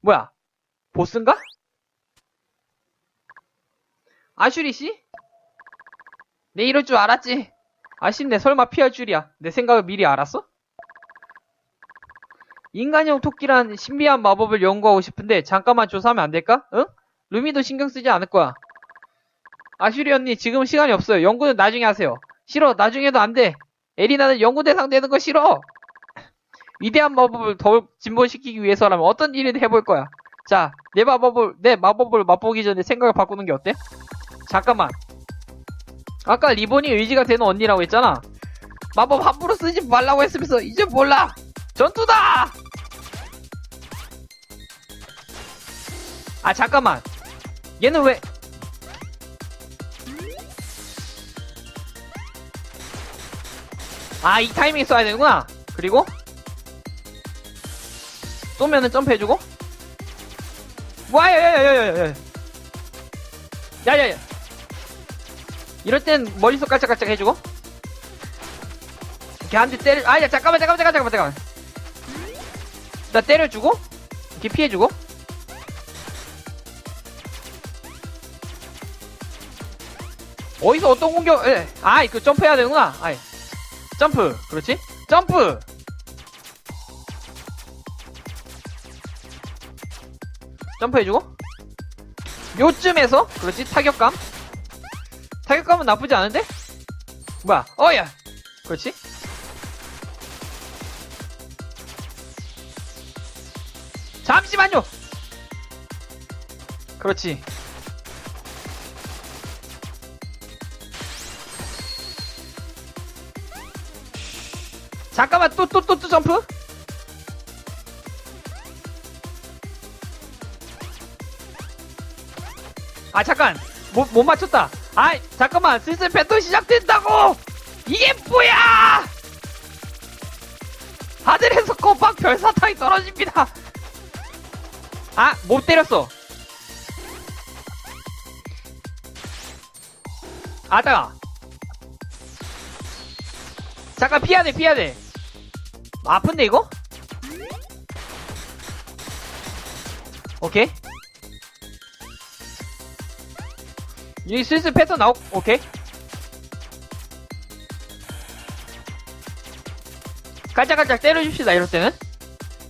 뭐야? 보스인가? 아슈리 씨? 내 이럴 줄 알았지. 아쉽네. 설마 피할 줄이야. 내 생각을 미리 알았어? 인간형 토끼란 신비한 마법을 연구하고 싶은데 잠깐만 조사하면 안 될까? 응? 루미도 신경 쓰지 않을 거야. 아슈리 언니 지금 시간이 없어요. 연구는 나중에 하세요. 싫어. 나중에도 안 돼. 에리나는 연구 대상 되는 거 싫어. 위대한 마법을 더욱 진보시키기 위해서라면 어떤 일이든 해볼 거야. 자, 내 마법을 내 마법을 맛보기 전에 생각을 바꾸는 게 어때? 잠깐만. 아까 리본이 의지가 되는 언니라고 했잖아. 마법 함부로 쓰지 말라고 했으면서 이제 몰라. 전투다. 아 잠깐만. 얘는 왜? 아 이 타이밍에 써야 되는구나. 그리고 쏘면은 점프해주고. 와야야야야야야. 야야야. 이럴 땐 머릿속 깔짝깔짝 해주고. 이렇게 한 대 때려. 아야 잠깐만 잠깐만 잠깐만 잠깐만. 나 때려주고 이렇게 피해주고. 어디서 어떤 공격? 예. 아, 이거 점프해야 되는구나. 아이. 점프. 그렇지? 점프. 점프해주고. 요쯤에서 그렇지 타격감. 타격감은 나쁘지 않은데? 뭐야? 어야. 그렇지? 잠시만요. 그렇지. 잠깐만 또 또 또 또 점프? 아 잠깐. 못, 못 맞췄다. 아 잠깐만. 슬슬 배틀 시작된다고! 이게 뭐야! 하늘에서 꼬박 별사탕이 떨어집니다. 아 못 때렸어. 아따가 잠깐 피해야 돼 피해야 돼. 아픈데 이거? 오케이 여기 슬슬 패턴 나오 오케이. 깔짝깔짝 때려줍시다 이럴 때는.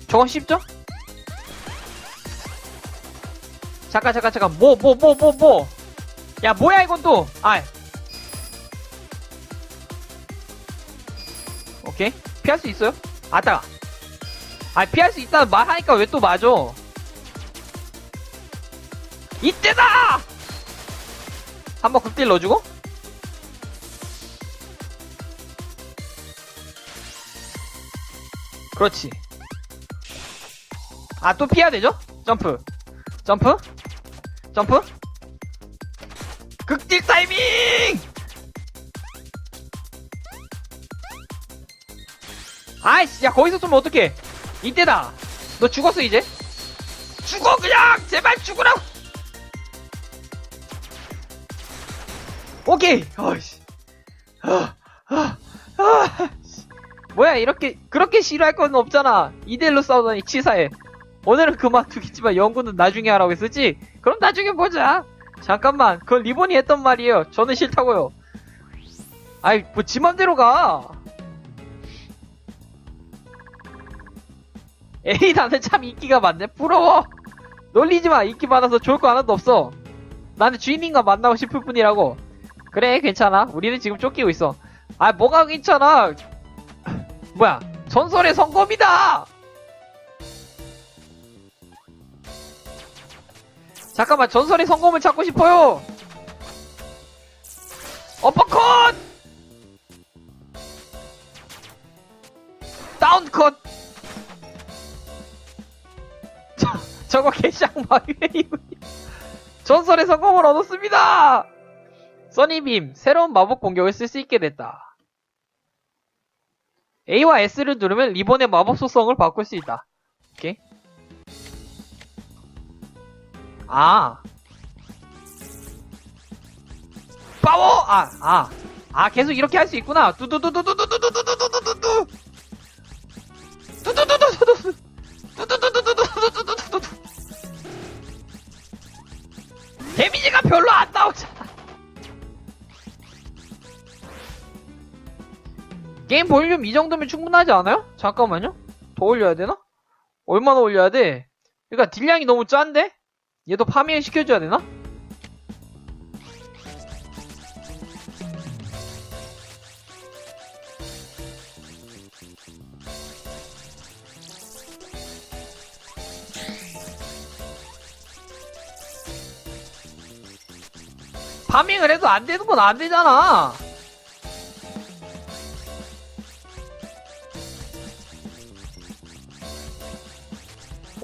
저건 쉽죠? 잠깐 잠깐 잠깐. 뭐 뭐 뭐 뭐 뭐 야 뭐야 이건 또아. 오케이. 피할 수 있어요? 아따가 아 피할 수 있다는 말하니까 왜 또 맞아? 이때다 한번 극딜 넣어주고? 그렇지. 아 또 피해야 되죠? 점프. 점프? 점프? 극딜 타이밍! 아이씨 야 거기서 쏘면 어떡해? 이때다. 너 죽었어 이제? 죽어 그냥! 제발 죽으라 오케이. 어이씨. 아, 아, 아, 씨. 뭐야 이렇게 그렇게 싫어할 건 없잖아. 이대로 싸우더니 치사해. 오늘은 그만두겠지만 연구는 나중에 하라고 했었지? 그럼 나중에 보자. 잠깐만 그건 리본이 했던 말이에요. 저는 싫다고요. 아이 뭐 지 맘대로 가. 에이 나는 참 인기가 많네. 부러워. 놀리지 마. 인기 많아서 좋을 거 하나도 없어. 나는 주인님과 만나고 싶을 뿐이라고 그래 괜찮아. 우리는 지금 쫓기고 있어. 아 뭐가 괜찮아? 뭐야 전설의 성검이다! 잠깐만 전설의 성검을 찾고 싶어요! 어퍼컷! 다운컷! 저, 저거 개샹마유에요 전설의 성공을 얻었습니다! 써니빔, 새로운 마법 공격을 쓸 수 있게 됐다. A와 S를 누르면 리본의 마법 속성을 바꿀 수 있다. 오케이. 아. 파워! 아, 아. 아, 계속 이렇게 할 수 있구나. 뚜두두두두두두두두두두. 게임 볼륨 이 정도면 충분하지 않아요? 잠깐만요. 더 올려야 되나? 얼마나 올려야 돼? 그러니까 딜량이 너무 짠데? 얘도 파밍 시켜줘야 되나? 파밍을 해도 안 되는 건 안 되잖아.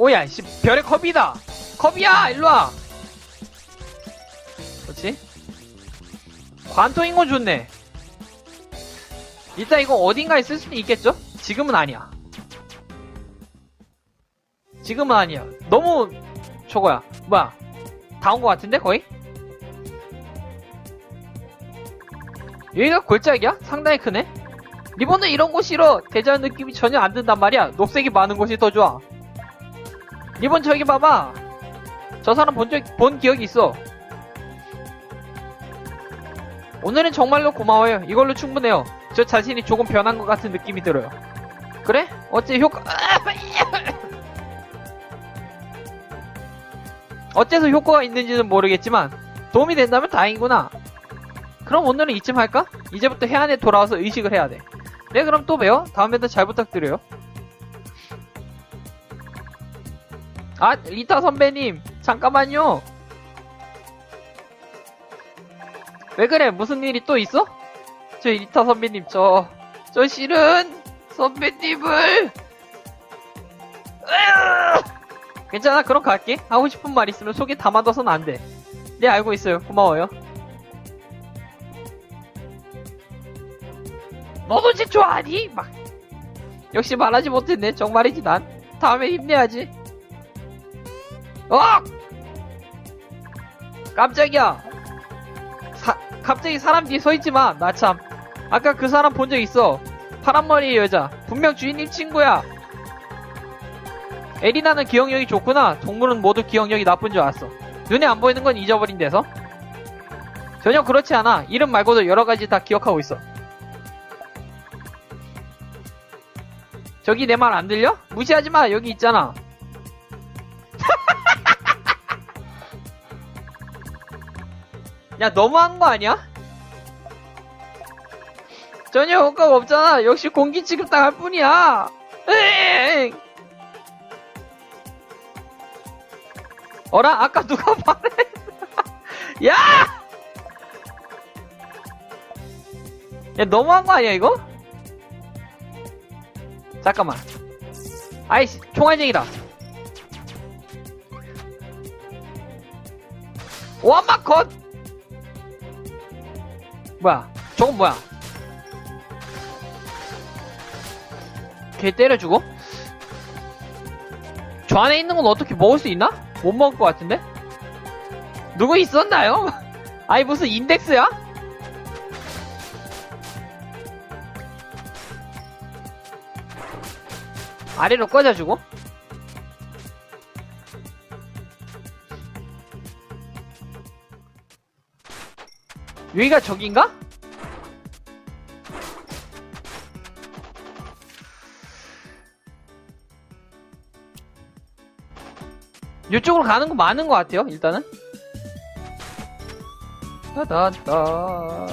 오야, 씨, 별의 컵이다. 컵이야, 일로 와. 그렇지? 관통인 건 좋네. 일단 이거 어딘가에 쓸 수는 있겠죠? 지금은 아니야. 지금은 아니야. 너무 저거야. 뭐야? 다 온 것 같은데 거의? 여기가 골짜기야? 상당히 크네? 리본은 이런 곳 싫어. 대자연 느낌이 전혀 안 든단 말이야. 녹색이 많은 곳이 더 좋아. 리본 저기 봐봐. 저 사람 본, 적, 본 기억이 있어. 오늘은 정말로 고마워요. 이걸로 충분해요. 저 자신이 조금 변한 것 같은 느낌이 들어요. 그래? 어째 효과... 어째서 효과가 있는지는 모르겠지만 도움이 된다면 다행이구나. 그럼 오늘은 이쯤 할까? 이제부터 해안에 돌아와서 의식을 해야 돼. 네, 그럼 또 봬요. 다음에도 잘 부탁드려요. 아, 리타 선배님, 잠깐만요. 왜 그래? 무슨 일이 또 있어? 저 리타 선배님, 저, 저 실은 선배님을, 으아! 괜찮아, 그럼 갈게. 하고 싶은 말 있으면 속에 담아둬선 안 돼. 네, 알고 있어요. 고마워요. 너도 제 좋아하니? 막. 역시 말하지 못했네. 정말이지, 난. 다음에 힘내야지. 어! 깜짝이야. 사, 갑자기 사람 뒤에 서 있지 마. 나 참. 아까 그 사람 본 적 있어. 파란머리 여자. 분명 주인님 친구야. 에리나는 기억력이 좋구나. 동물은 모두 기억력이 나쁜 줄 알았어. 눈에 안 보이는 건 잊어버린 데서. 전혀 그렇지 않아. 이름 말고도 여러 가지 다 기억하고 있어. 저기 내 말 안 들려? 무시하지 마. 여기 있잖아. 야, 너무한 거 아니야? 전혀 효과가 없잖아. 역시 공기 취급 당할 뿐이야. 으잉! 어라? 아까 누가 말해? 야! 야, 너무한 거 아니야, 이거? 잠깐만. 아이씨, 총알쟁이다. 와마 컷! 뭐야? 저건 뭐야? 걔 때려주고? 저 안에 있는 건 어떻게 먹을 수 있나? 못 먹을 것 같은데? 누구 있었나요? 아니 무슨 인덱스야? 아래로 꺼져주고 여기가 저긴가? 이쪽으로 가는 거 많은 것 같아요 일단은 따다다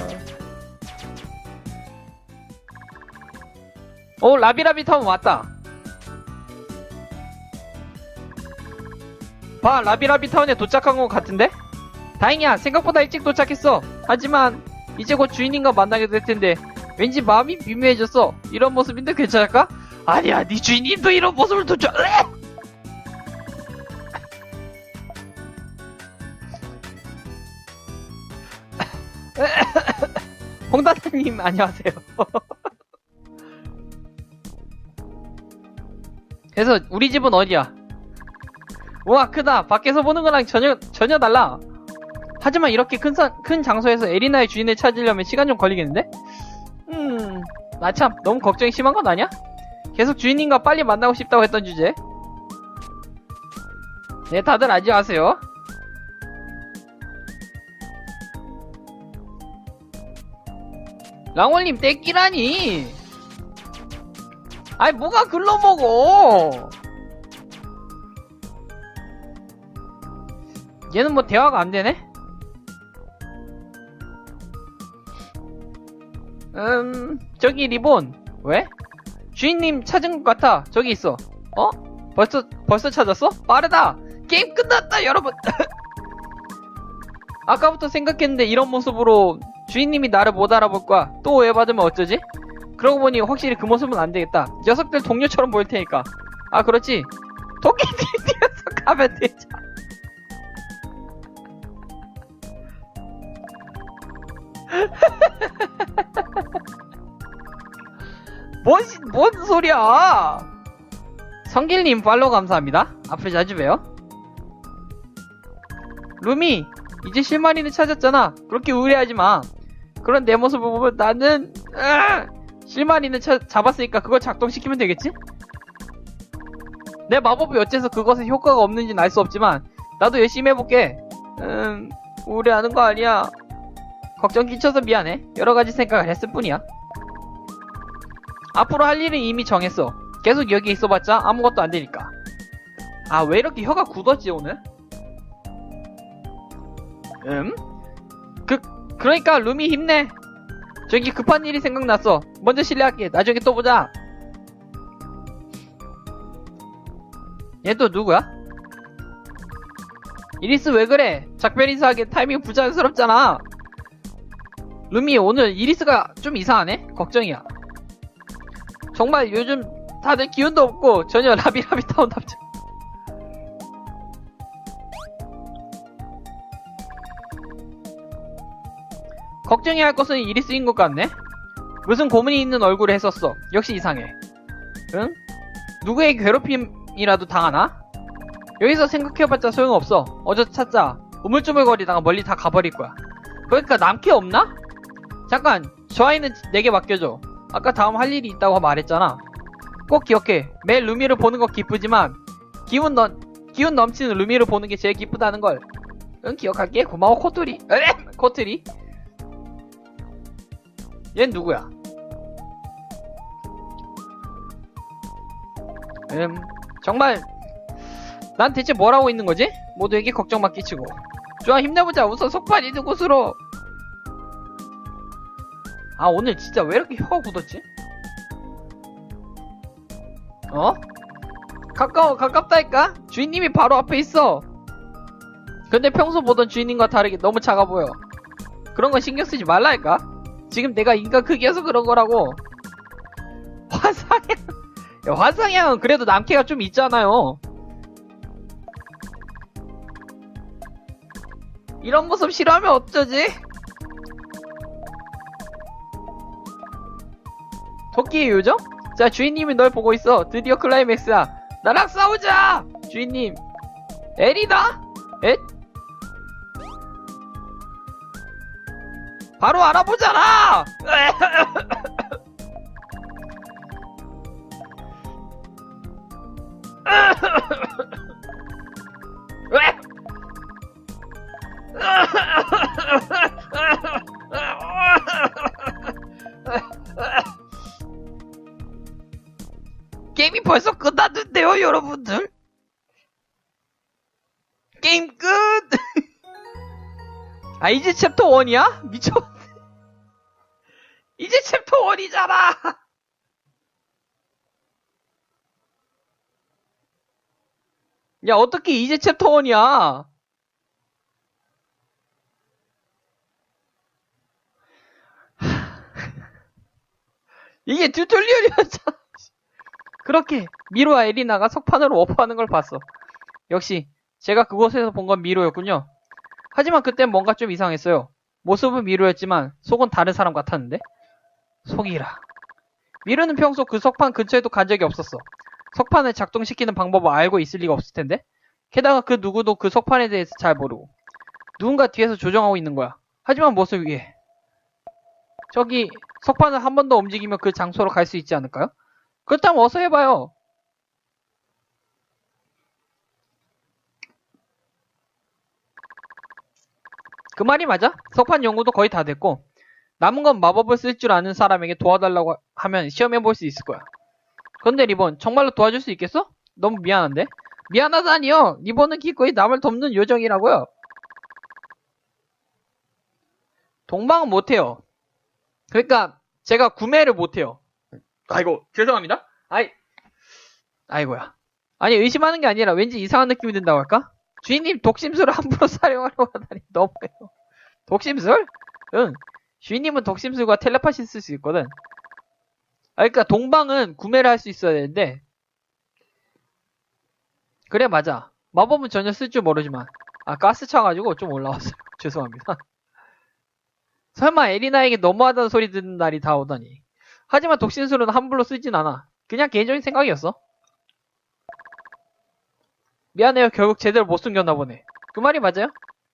오 라비라비 타운 왔다 봐 라비라비 타운에 도착한 것 같은데? 다행이야 생각보다 일찍 도착했어 하지만 이제 곧 주인님과 만나게 될 텐데 왠지 마음이 미묘해졌어 이런 모습인데 괜찮을까? 아니야 네 주인님도 이런 모습을 도착 으악! 홍다다님 안녕하세요 그래서 우리 집은 어디야? 우와 크다 밖에서 보는 거랑 전혀 전혀 달라 하지만 이렇게 큰, 사- 큰 장소에서 에리나의 주인을 찾으려면 시간 좀 걸리겠는데? 음, 나 참 너무 걱정이 심한 건 아니야? 계속 주인님과 빨리 만나고 싶다고 했던 주제. 네, 다들 안녕하세요. 랑월님 떼끼라니! 아니 뭐가 글러먹어 얘는 뭐 대화가 안 되네? 음 저기 리본. 왜? 주인님 찾은 것 같아. 저기 있어. 어? 벌써 벌써 찾았어? 빠르다! 게임 끝났다 여러분! 아까부터 생각했는데 이런 모습으로 주인님이 나를 못 알아볼 거야. 또 오해받으면 어쩌지? 그러고 보니 확실히 그 모습은 안 되겠다. 녀석들 동료처럼 보일 테니까. 아 그렇지. 토끼들 뛰어서 가면 되죠 뭔, 시- 뭔 소리야? 성길님 팔로우 감사합니다. 앞으로 자주 봬요. 루미 이제 실마리는 찾았잖아. 그렇게 우울해하지 마. 그런 내 모습을 보면 나는! 실마리는 차- 잡았으니까 그걸 작동시키면 되겠지? 내 마법이 어째서 그것에 효과가 없는지는 알 수 없지만 나도 열심히 해볼게. 음 우울해하는 거 아니야. 걱정 끼쳐서 미안해. 여러 가지 생각을 했을 뿐이야 앞으로 할 일은 이미 정했어. 계속 여기 있어봤자 아무것도 안 되니까. 아 왜 이렇게 혀가 굳었지 오늘? 음? 그 그러니까 루미 힘내. 저기 급한 일이 생각났어. 먼저 실례할게. 나중에 또 보자. 얘 또 누구야? 이리스 왜 그래? 작별 인사하기 타이밍 부자연스럽잖아. 루미 오늘 이리스가 좀 이상하네? 걱정이야 정말 요즘 다들 기운도 없고 전혀 라비라비 타운답지 걱정해야 할 것은 이리스인 것 같네. 무슨 고민이 있는 얼굴을 했었어. 역시 이상해. 응? 누구의 괴롭힘이라도 당하나? 여기서 생각해봤자 소용없어. 어저 찾자. 우물쭈물거리다가 멀리 다 가버릴 거야. 그러니까 남캐 없나? 잠깐 저 아이는 내게 맡겨줘 아까 다음 할 일이 있다고 말했잖아 꼭 기억해 매일 루미를 보는 거 기쁘지만 기운 넘 기운 넘치는 루미를 보는 게 제일 기쁘다는 걸. 응 기억할게. 고마워 코트리. 에레 코트리. 얜 누구야? 음 정말 난 대체 뭘 하고 있는 거지? 모두에게 걱정만 끼치고. 좋아 힘내보자. 우선 속판 있는 곳으로. 아 오늘 진짜 왜 이렇게 혀가 굳었지? 어? 가까워 가깝다니까? 주인님이 바로 앞에 있어 근데 평소 보던 주인님과 다르게 너무 작아 보여 그런 건 신경 쓰지 말라니까 지금 내가 인간 크기여서 그런 거라고 화상향 야, 화상향은 그래도 남캐가 좀 있잖아요 이런 모습 싫어하면 어쩌지? 토끼의 요정? 자 주인님이 널 보고 있어 드디어 클라이맥스야 나랑 싸우자 주인님 에리다? 에? 바로 알아보잖아 이제 챕터 1이야? 미쳤네. 이제 챕터 1이잖아! 야, 어떻게 이제 챕터 1이야? 이게 튜토리얼이었잖아. 그렇게 미로와 에리나가 석판으로 워프하는 걸 봤어. 역시 제가 그곳에서 본 건 미로였군요. 하지만 그땐 뭔가 좀 이상했어요. 모습은 미로였지만 속은 다른 사람 같았는데? 속이라. 미로는 평소 그 석판 근처에도 간 적이 없었어. 석판을 작동시키는 방법을 알고 있을 리가 없을 텐데? 게다가 그 누구도 그 석판에 대해서 잘 모르고. 누군가 뒤에서 조정하고 있는 거야. 하지만 무엇을 위해? 저기 석판을 한 번 더 움직이면 그 장소로 갈 수 있지 않을까요? 그렇다면 어서 해봐요. 그 말이 맞아? 석판 연구도 거의 다 됐고 남은 건 마법을 쓸 줄 아는 사람에게 도와달라고 하면 시험해볼 수 있을 거야. 근데 리본 정말로 도와줄 수 있겠어? 너무 미안한데? 미안하다니요. 리본은 기꺼이 남을 돕는 요정이라고요. 동방은 못해요. 그러니까 제가 구매를 못해요. 아이고 죄송합니다. 아이 아이고야. 아니 의심하는 게 아니라 왠지 이상한 느낌이 든다고 할까? 주인님 독심술을 함부로 사용하려고 하다니 너무해요. 독심술? 응. 주인님은 독심술과 텔레파시 쓸 수 있거든. 아, 그러니까 동방은 구매를 할 수 있어야 되는데 그래 맞아. 마법은 전혀 쓸 줄 모르지만 아 가스 차가지고 좀 올라왔어요. 죄송합니다. 설마 에리나에게 너무하다는 소리 듣는 날이 다 오다니. 하지만 독신술은 함부로 쓰진 않아. 그냥 개인적인 생각이었어. 미안해요. 결국 제대로 못 숨겼나 보네. 그 말이 맞아요?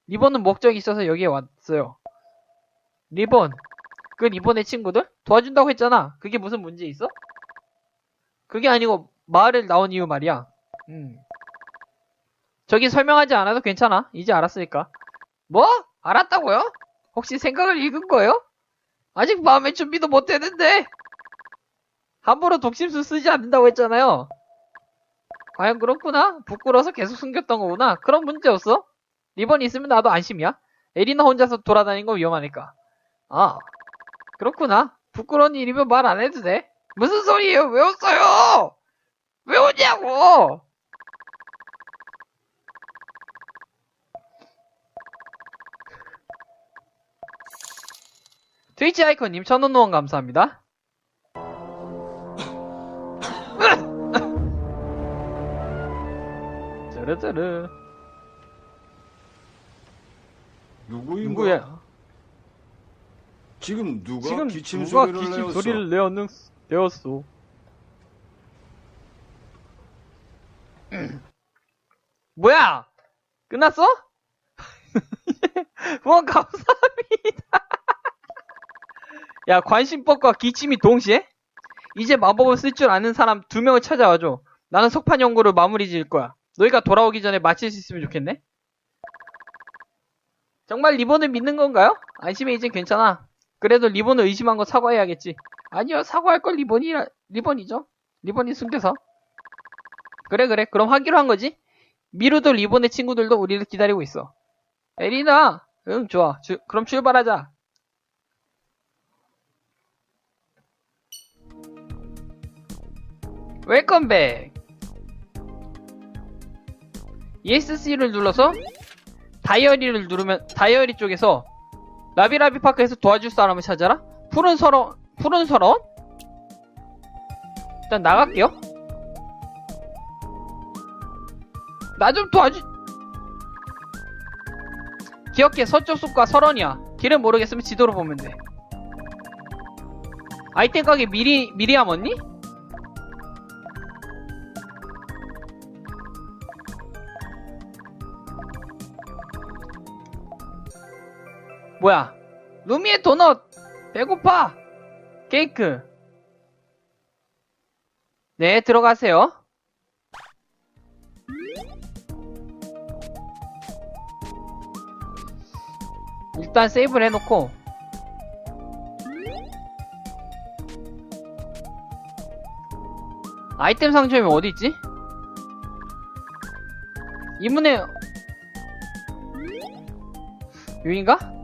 리본은 목적이 있어서 여기에 왔어요. 리본. 그 리본의 친구들? 도와준다고 했잖아. 그게 무슨 문제 있어? 그게 아니고 마을을 나온 이유 말이야. 음. 저기 설명하지 않아도 괜찮아. 이제 알았으니까. 뭐? 알았다고요? 혹시 생각을 읽은 거예요? 아직 마음의 준비도 못 했는데. 함부로 독심술 쓰지 않는다고 했잖아요. 과연 그렇구나. 부끄러워서 계속 숨겼던 거구나. 그런 문제 없어. 리본이 있으면 나도 안심이야. 에리나 혼자서 돌아다니는 거 위험하니까. 아, 그렇구나. 부끄러운 일이면 말 안 해도 돼. 무슨 소리예요? 왜 웃어요? 왜 웃냐고! 트위치 아이콘님 천원 후원 감사합니다. 쩌르쩌르. 누구인가? 누구야? 지금 누가 지금 기침 누가 소리를 기침 내었어? 소리를 내었는, 내었어. 뭐야? 끝났어? 후원 감사합니다. 야, 관심법과 기침이 동시에? 이제 마법을 쓸 줄 아는 사람 두 명을 찾아와줘. 나는 석판 연구를 마무리 지을 거야. 너희가 돌아오기 전에 마칠 수 있으면 좋겠네? 정말 리본을 믿는 건가요? 안심해, 이제 괜찮아. 그래도 리본을 의심한 거 사과해야겠지. 아니요, 사과할 걸 리본이, 리본이죠. 리본이 숨겨서. 그래, 그래. 그럼 하기로 한 거지? 미루도 리본의 친구들도 우리를 기다리고 있어. 에리나! 응, 좋아. 주- 그럼 출발하자. 웰컴백! ESC를 눌러서 다이어리를 누르면 다이어리 쪽에서 라비라비 파크에서 도와줄 사람을 찾아라? 푸른 서러, 푸른 서러운? 일단 나갈게요. 나 좀 도와주, 기억해, 서쪽 숲과 설원이야. 길을 모르겠으면 지도로 보면 돼. 아이템 가게 미리, 미리암 언니? 뭐야? 루미의 도넛! 배고파! 케이크! 네, 들어가세요. 일단 세이브를 해놓고 아이템 상점이 어디 있지? 이문에 여긴가?